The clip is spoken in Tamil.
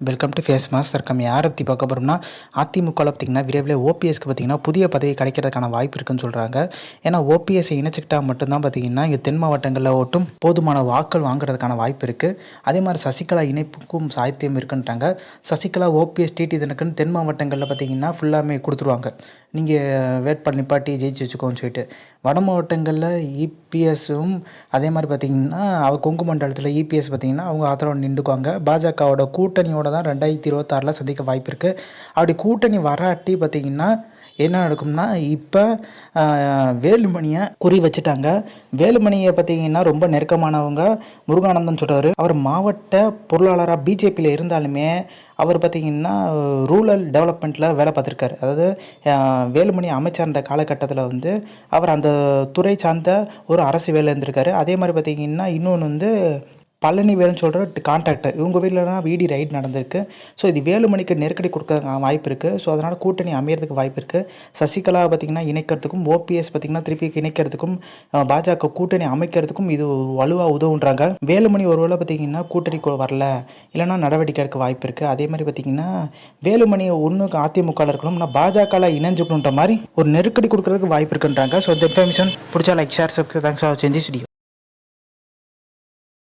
வெல்கம் டு ஃபேஸ் மாஸ்டர் கம் யாரை பற்றி பார்க்க போகிறோம்னா அதிமுகவில் பார்த்திங்கன்னா விரைவில் ஓபிஎஸ்க்கு பார்த்திங்கன்னா புதிய பதவி கிடைக்கிறதுக்கான வாய்ப்பு இருக்குன்னு சொல்கிறாங்க ஏன்னா ஓபிஎஸ்ஸை இணைச்சிக்கிட்டா மட்டும்தான் பார்த்திங்கன்னா இங்கே தென் மாவட்டங்களில் ஓட்டும் போதுமான வாக்கள் வாங்குறதுக்கான வாய்ப்பு இருக்குது அதே மாதிரி சசிகலா இணைப்புக்கும் சாத்தியம் இருக்குன்றாங்க. சசிகலா ஓபிஎஸ் டிடி தினக்குன்னு தென் மாவட்டங்களில் பார்த்திங்கன்னா ஃபுல்லாமே கொடுத்துருவாங்க. நீங்கள் வேட்பாளர் நிப்பாட்டி ஜெயிச்சு வச்சுக்கோன்னு சொல்லிட்டு. வட மாவட்டங்களில் இபிஎஸும் அதே மாதிரி பார்த்திங்கன்னா அவ கொங்கு மண்டலத்தில் இபிஎஸ் பார்த்திங்கன்னா அவங்க ஆதரவு நின்றுக்குவாங்க. பாஜகவோட கூட்டணியோட தான் ரெண்டாயிரத்தி இருபத்தாறில் சந்திக்க வாய்ப்பு இருக்குது அப்படி கூட்டணி வராட்டி பார்த்திங்கன்னா என்ன நடக்கும்னா இப்போ வேலுமணியை குறி வச்சுட்டாங்க. வேலுமணியை பார்த்தீங்கன்னா ரொம்ப நெருக்கமானவங்க. முருகானந்தம் சொல்கிறார் அவர் மாவட்ட பொருளாளராக பிஜேபியில் இருந்தாலுமே அவர் பார்த்தீங்கன்னா ரூரல் டெவலப்மெண்ட்டில் வேலை பார்த்துருக்காரு. அதாவது வேலுமணி அமைச்சர் இருந்த காலகட்டத்தில் வந்து அவர் அந்த துறை சார்ந்த ஒரு அரசு வேலை இருந்திருக்காரு. அதே மாதிரி பார்த்தீங்கன்னா இன்னொன்று வந்து பழனி வேலுன்னு சொல்கிற கான்ட்ராக்டர் இவங்க வீட்டிலலாம் வீடி ரைட் நடந்திருக்கு. ஸோ இது வேலுமணிக்கு நெருக்கடி கொடுக்க வாய்ப்பு இருக்குது ஸோ அதனால் கூட்டணி அமையறதுக்கு வாய்ப்பு இருக்குது சசிகலா பார்த்திங்கன்னா இணைக்கிறதுக்கும் ஓபிஎஸ் பார்த்திங்கன்னா திருப்பி இணைக்கிறதுக்கும் பாஜக கூட்டணி அமைக்கிறதுக்கும் இது வலுவாக உதவுன்றாங்க. வேலுமணி ஒருவேளை பார்த்திங்கன்னா கூட வரல. இல்லைன்னா நடவடிக்கை எடுக்க வாய்ப்பு இருக்குது அதே மாதிரி பார்த்திங்கன்னா வேலுமணி ஒன்றுக்கு அதிமுகவில் இருக்கணும் நான் பாஜகவில் இணைஞ்சுக்கணுன்ற மாதிரி ஒரு நெருக்கடி கொடுக்கறதுக்கு வாய்ப்பு இருக்குன்றாங்க. ஸோ இந்த இன்ஃபர்மேஷன் பிடிச்சா like share subscribe thanks for வாட்சிங் திஸ் வீடியோ